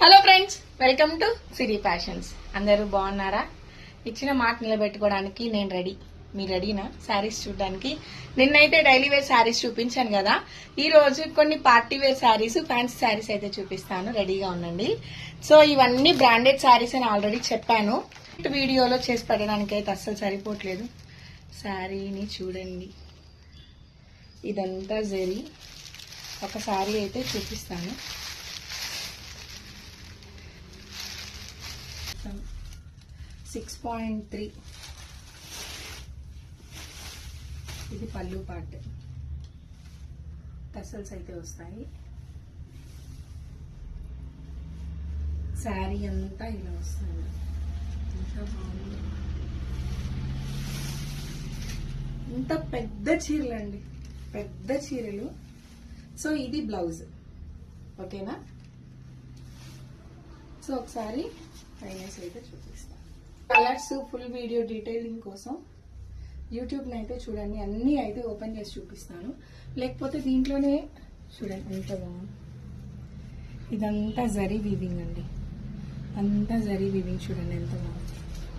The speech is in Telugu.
Hello friends welcome to Siri fashions అందరూ బాగున్నారా? ఇచ్చిన మాట నిలబెట్టుకోవడానికి నేను రెడీ. మీరు రెడీనా? శారీస్ చూడడానికి. నిన్నైతే డైలీ వేర్ శారీస్ చూపించాను కదా. ఈ రోజు కొన్ని party wear saris fancy saris అయితే చూపిస్తాను. రెడీగా ఉండండి. సో ఇవన్నీ బ్రాండెడ్ శారీస్ అని ఆల్రెడీ చెప్పాను. వీడియోలో చేసి పెట్టడానికి అయితే అస్సలు సరిపోవట్లేదు. శారీని చూడండి. ఇదంతా జరి ఒక శారీ అయితే చూపిస్తాను. సిక్స్ పాయింట్ త్రీ ఇది పళ్ళు పార్ట్ టసల్స్ అయితే వస్తాయి. శారీ అంతా ఇలా వస్తుంది. ఇంకా బాగుంది. ఇంత పెద్ద చీరలు అండి పెద్ద చీరలు. సో ఇది బ్లౌజ్. ఓకేనా? సో ఒకసారి ఫైనల్స్ అయితే చూపిస్తాను కలర్స్ ఫుల్ వీడియో డీటెయిలింగ్ కోసం యూట్యూబ్ని అయితే చూడండి. అన్నీ అయితే ఓపెన్ చేసి చూపిస్తాను. లేకపోతే దీంట్లోనే చూడండి ఎంత బాగుంది. ఇదంతా జరీ వీవింగ్ అండి. అంతా జరీ వీవింగ్ చూడండి ఎంత బాగుంది.